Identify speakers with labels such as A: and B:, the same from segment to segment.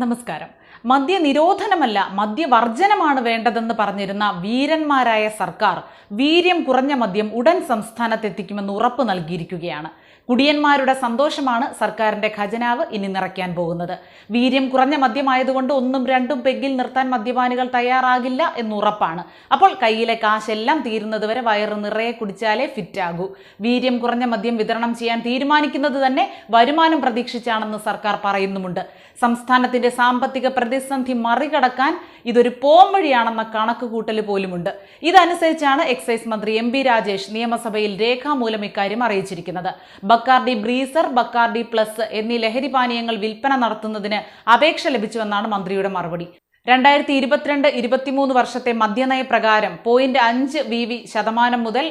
A: നമസ്കാരം. മദ്യനിരോധനമല്ല മദ്യവർജനമാണ് വേണ്ടതെന്ന് പറഞ്ഞിരുന്ന വീരന്മാരായ സർക്കാർ വീര്യം കുറഞ്ഞ മദ്യം ഉടൻ സംസ്ഥാനത്തെത്തിക്കുമെന്ന് ഉറപ്പ് നൽകിയിരിക്കുകയാണ്. കുടിയന്മാരുടെ സന്തോഷമാണ് സർക്കാരിന്റെ ഖജനാവ് ഇനി നിറയ്ക്കാൻ പോകുന്നത്. വീര്യം കുറഞ്ഞ മദ്യമായതുകൊണ്ട് ഒന്നും രണ്ടും പെഗ്ഗിൽ നിർത്താൻ മദ്യപാനികൾ തയ്യാറാകില്ല എന്നുറപ്പാണ് അപ്പോൾ കയ്യിലെ കാശെല്ലാം തീരുന്നതുവരെ വയറ് നിറയെ കുടിച്ചാലേ ഫിറ്റാകൂ. വീര്യം കുറഞ്ഞ മദ്യം വിതരണം ചെയ്യാൻ തീരുമാനിക്കുന്നത് തന്നെ വരുമാനം പ്രതീക്ഷിച്ചാണെന്ന് സർക്കാർ പറയുന്നുമുണ്ട്. സംസ്ഥാനത്തിന്റെ സാമ്പത്തിക പ്രതിസന്ധി മറികടക്കാൻ ഇതൊരു പോംവഴിയാണെന്ന കണക്കുകൂട്ടൽ പോലുമുണ്ട്. ഇതനുസരിച്ചാണ് എക്സൈസ് മന്ത്രി എം ബി രാജേഷ് നിയമസഭയിൽ രേഖാമൂലം ഇക്കാര്യം അറിയിച്ചിരിക്കുന്നത്. ബക്കാർഡി ബ്രീസർ ബക്കാർഡി പ്ലസ് എന്നീ ലഹരി പാനീയങ്ങൾ വിൽപ്പന നടത്തുന്നതിന് അപേക്ഷ ലഭിച്ചുവെന്നാണ് മന്ത്രിയുടെ മറുപടി. രണ്ടായിരത്തി ഇരുപത്തിരണ്ട് ഇരുപത്തിമൂന്ന് വർഷത്തെ മദ്യനയ പ്രകാരം പോയിന്റ് അഞ്ച് വി വി ശതമാനം മുതൽ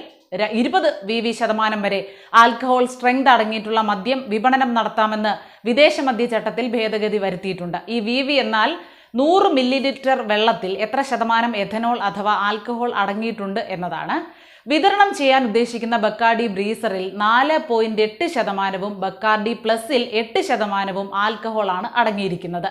A: ഇരുപത് വി വി ശതമാനം വരെ ആൽക്കഹോൾ സ്ട്രെങ്ത് അടങ്ങിയിട്ടുള്ള മദ്യം വിപണനം നടത്താമെന്ന് വിദേശ മദ്യചട്ടത്തിൽ ഭേദഗതി വരുത്തിയിട്ടുണ്ട്. ഈ വി വി എന്നാൽ നൂറ് മില്ലി ലിറ്റർ വെള്ളത്തിൽ എത്ര ശതമാനം എഥനോൾ അഥവാ ആൽക്കഹോൾ അടങ്ങിയിട്ടുണ്ട് എന്നതാണ്. വിതരണം ചെയ്യാൻ ഉദ്ദേശിക്കുന്ന ബക്കാർഡി ബ്രീസറിൽ നാല് പോയിന്റ് എട്ട് ശതമാനവും ബക്കാർഡി പ്ലസിൽ എട്ട് ശതമാനവും ആൽക്കഹോളാണ് അടങ്ങിയിരിക്കുന്നത്.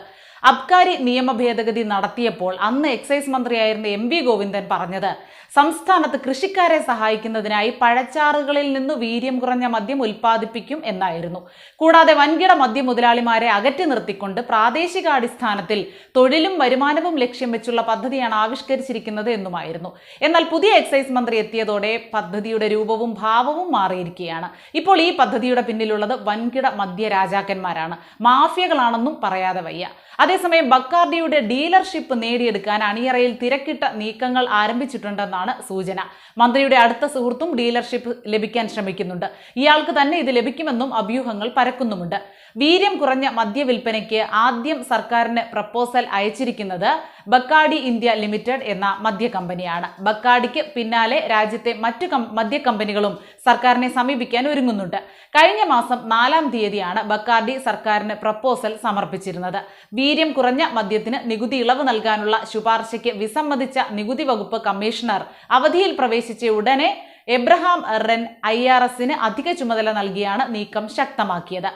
A: അബ്കാരി നിയമ ഭേദഗതി നടത്തിയപ്പോൾ അന്ന് എക്സൈസ് മന്ത്രിയായിരുന്ന എം വി ഗോവിന്ദൻ പറഞ്ഞത് സംസ്ഥാനത്ത് കൃഷിക്കാരെ സഹായിക്കുന്നതിനായി പഴച്ചാറുകളിൽ നിന്ന് വീര്യം കുറഞ്ഞ മദ്യം ഉൽപ്പാദിപ്പിക്കും എന്നായിരുന്നു. കൂടാതെ വൻകിട മദ്യ മുതലാളിമാരെ അകറ്റി നിർത്തിക്കൊണ്ട് പ്രാദേശികാടിസ്ഥാനത്തിൽ തൊഴിലും വരുമാനവും ലക്ഷ്യം വെച്ചുള്ള പദ്ധതിയാണ് ആവിഷ്കരിച്ചിരിക്കുന്നത് എന്നുമായിരുന്നു. എന്നാൽ പുതിയ എക്സൈസ് മന്ത്രി എത്തിയതോടെ പദ്ധതിയുടെ രൂപവും ഭാവവും മാറിയിരിക്കുകയാണ്. ഇപ്പോൾ ഈ പദ്ധതിയുടെ പിന്നിലുള്ളത് വൻകിട മദ്യ രാജാക്കന്മാരാണ് മാഫിയകളാണെന്നും പറയാതെ വയ്യ. അതേസമയം ബക്കാർഡിയുടെ ഡീലർഷിപ്പ് നേടിയെടുക്കാൻ അണിയറയിൽ തിരക്കിട്ട നീക്കങ്ങൾ ആരംഭിച്ചിട്ടുണ്ടെന്നാണ് സൂചന. മന്ത്രിയുടെ അടുത്ത സുഹൃത്തും ഡീലർഷിപ്പ് ലഭിക്കാൻ ശ്രമിക്കുന്നുണ്ട്. ഇയാൾക്ക് തന്നെ ഇത് ലഭിക്കുമെന്നും അഭ്യൂഹങ്ങൾ പരക്കുന്നുമുണ്ട്. വീര്യം കുറഞ്ഞ മദ്യവിൽപ്പനയ്ക്ക് ആദ്യം സർക്കാരിന് പ്രപ്പോസൽ അയച്ചിരിക്കുന്നത് ബക്കാഡി ഇന്ത്യ ലിമിറ്റഡ് എന്ന മദ്യ കമ്പനിയാണ്. ബക്കാഡിക്ക് പിന്നാലെ രാജ്യത്തെ മറ്റു മദ്യ കമ്പനികളും സർക്കാരിനെ സമീപിക്കാൻ ഒരുങ്ങുന്നുണ്ട്. കഴിഞ്ഞ മാസം നാലാം തീയതിയാണ് ബക്കാർഡി സർക്കാരിന് പ്രപ്പോസൽ സമർപ്പിച്ചിരുന്നത്. വീര്യം കുറഞ്ഞ മദ്യത്തിന് നികുതി ഇളവ് നൽകാനുള്ള ശുപാർശയ്ക്ക് വിസമ്മതിച്ച നികുതി വകുപ്പ് കമ്മീഷണർ. അവധിയിൽ പ്രവേശിച്ച ഉടനെ എബ്രഹാം റെൻ ഐ ആർ എസിന് അധിക ചുമതല നൽകിയാണ് നീക്കം ശക്തമാക്കിയത്.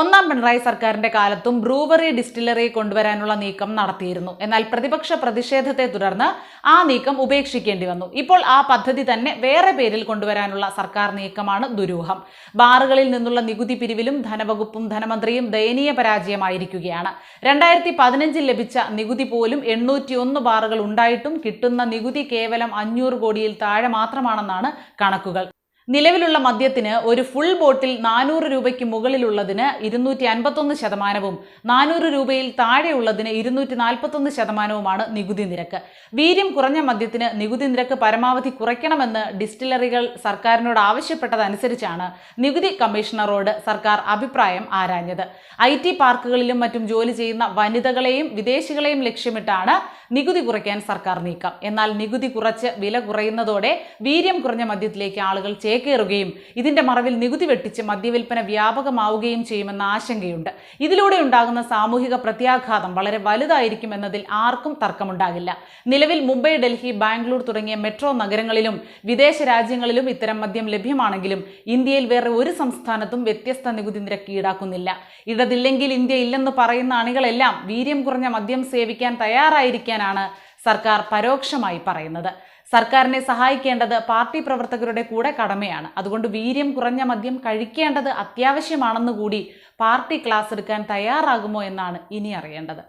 A: ഒന്നാം പിണറായി സർക്കാരിന്റെ കാലത്തും ബ്രൂവറി ഡിസ്റ്റിലറി കൊണ്ടുവരാനുള്ള നീക്കം നടത്തിയിരുന്നു. എന്നാൽ പ്രതിപക്ഷ പ്രതിഷേധത്തെ തുടർന്ന് ആ നീക്കം ഉപേക്ഷിക്കേണ്ടി വന്നു. ഇപ്പോൾ ആ പദ്ധതി തന്നെ വേറെ പേരിൽ കൊണ്ടുവരാനുള്ള സർക്കാർ നീക്കമാണ് ദുരൂഹം. ബാറുകളിൽ നിന്നുള്ള നികുതി പിരിവിലും ധനവകുപ്പും ധനമന്ത്രിയും ദയനീയ പരാജയമായിരിക്കുകയാണ്. രണ്ടായിരത്തി പതിനഞ്ചിൽ ലഭിച്ച നികുതി പോലും എണ്ണൂറ്റി ഒന്ന് ബാറുകൾ ഉണ്ടായിട്ടും കിട്ടുന്ന നികുതി കേവലം അഞ്ഞൂറ് കോടിയിൽ താഴെ മാത്രമാണെന്നാണ് കണക്കുകൾ. നിലവിലുള്ള മദ്യത്തിന് ഒരു ഫുൾ ബോട്ടിൽ നാനൂറ് രൂപയ്ക്ക് മുകളിലുള്ളതിന് ഇരുന്നൂറ്റി അൻപത്തൊന്ന് ശതമാനവും നാനൂറ് രൂപയിൽ താഴെയുള്ളതിന് ഇരുന്നൂറ്റി നാൽപ്പത്തൊന്ന് ശതമാനവുമാണ് നികുതി നിരക്ക്. വീര്യം കുറഞ്ഞ മദ്യത്തിന് നികുതി നിരക്ക് പരമാവധി കുറയ്ക്കണമെന്ന് ഡിസ്റ്റിലറികൾ സർക്കാരിനോട് ആവശ്യപ്പെട്ടതനുസരിച്ചാണ് നികുതി കമ്മീഷണറോട് സർക്കാർ അഭിപ്രായം ആരാഞ്ഞത്. ഐ ടി പാർക്കുകളിലും മറ്റും ജോലി ചെയ്യുന്ന വനിതകളെയും വിദേശികളെയും ലക്ഷ്യമിട്ടാണ് നികുതി കുറയ്ക്കാൻ സർക്കാർ നീക്കം. എന്നാൽ നികുതി കുറച്ച് വില കുറയുന്നതോടെ വീര്യം കുറഞ്ഞ മദ്യത്തിലേക്ക് ആളുകൾ ചേക്കേറുകയും ഇതിന്റെ മറവിൽ നികുതി വെട്ടിച്ച് മദ്യവിൽപ്പന വ്യാപകമാവുകയും ചെയ്യുമെന്ന ആശങ്കയുണ്ട്. ഇതിലൂടെ ഉണ്ടാകുന്ന സാമൂഹിക പ്രത്യാഘാതം വളരെ വലുതായിരിക്കും എന്നതിൽ ആർക്കും തർക്കമുണ്ടാകില്ല. നിലവിൽ മുംബൈ ഡൽഹി ബാംഗ്ലൂർ തുടങ്ങിയ മെട്രോ നഗരങ്ങളിലും വിദേശ രാജ്യങ്ങളിലും ഇത്തരം മദ്യം ലഭ്യമാണെങ്കിലും ഇന്ത്യയിൽ വേറെ ഒരു സംസ്ഥാനത്തും വ്യത്യസ്ത നികുതി നിരക്ക് ഈടാക്കുന്നില്ല. ഇടതില്ലെങ്കിൽ ഇന്ത്യ ഇല്ലെന്ന് പറയുന്ന അണികളെല്ലാം വീര്യം കുറഞ്ഞ മദ്യം സേവിക്കാൻ തയ്യാറായിരിക്കാനാണ് സർക്കാർ പരോക്ഷമായി പറയുന്നത്. സർക്കാരിനെ സഹായിക്കേണ്ടത് പാർട്ടി പ്രവർത്തകരുടെ കൂടെ കടമയാണ്. അതുകൊണ്ട് വീര്യം കുറഞ്ഞ മദ്യം കഴിക്കേണ്ടത് അത്യാവശ്യമാണെന്ന് കൂടി പാർട്ടി ക്ലാസ് എടുക്കാൻ തയ്യാറാകുമോ എന്നാണ് ഇനി അറിയേണ്ടത്.